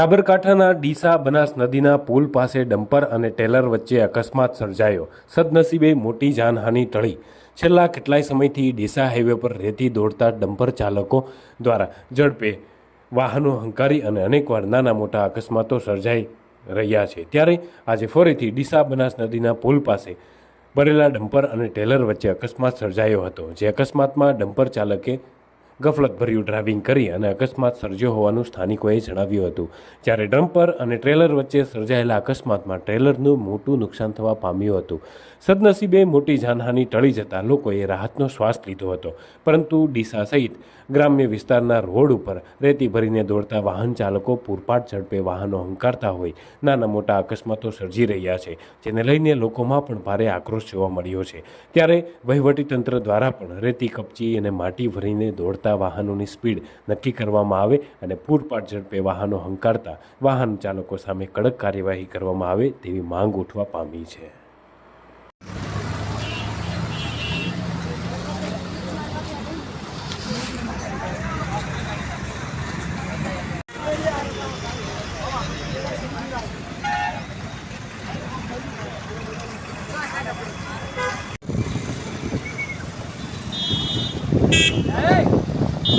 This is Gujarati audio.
સાબરકાંઠાના ડીસા બનાસ નદીના પુલ પાસે ડમ્પર અને ટેલર વચ્ચે અકસ્માત સર્જાયો. સદનસીબે મોટી જાનહાનિ ટળી. છેલ્લા કેટલાય સમયથી ડીસા હાઈવે પર રેતી દોડતા ડમ્પર ચાલકો દ્વારા ઝડપે વાહનો હંકારી અને અનેકવાર નાના મોટા અકસ્માતો સર્જાઈ રહ્યા છે. ત્યારે આજે ફરીથી ડીસા બનાસ નદીના પુલ પાસે ભરેલા ડમ્પર અને ટેલર વચ્ચે અકસ્માત સર્જાયો હતો, જે અકસ્માતમાં ડમ્પર ચાલકે ગફલતભર્યું ડ્રાઇવિંગ કરી અને અકસ્માત સર્જ્યો હોવાનું સ્થાનિકોએ જણાવ્યું હતું. જ્યારે ડમ્પર અને ટ્રેલર વચ્ચે સર્જાયેલા અકસ્માતમાં ટ્રેલરનું મોટું નુકસાન થવા પામ્યું હતું. સદનસીબે મોટી જાનહાનિ ટળી જતાં લોકોએ રાહતનો શ્વાસ લીધો હતો. પરંતુ ડીસા સહિત ગ્રામ્ય વિસ્તારના રોડ ઉપર રેતી ભરીને દોડતા વાહન ચાલકો પૂરપાટ ઝડપે વાહનો હંકારતા હોય નાના મોટા અકસ્માતો સર્જી રહ્યા છે, જેને લઈને લોકોમાં પણ ભારે આક્રોશ જોવા મળ્યો છે. ત્યારે વહીવટીતંત્ર દ્વારા પણ રેતી કપચી અને માટી ભરીને દોડતા કરતાં વાહનોની સ્પીડ નક્કી કરવામાં આવે અને પૂરપાટ ઝડપે વાહનો હંકારતા વાહન ચાલકો સામે કડક કાર્યવાહી કરવામાં આવે તેવી માંગ ઉઠવા પામી છે Hey!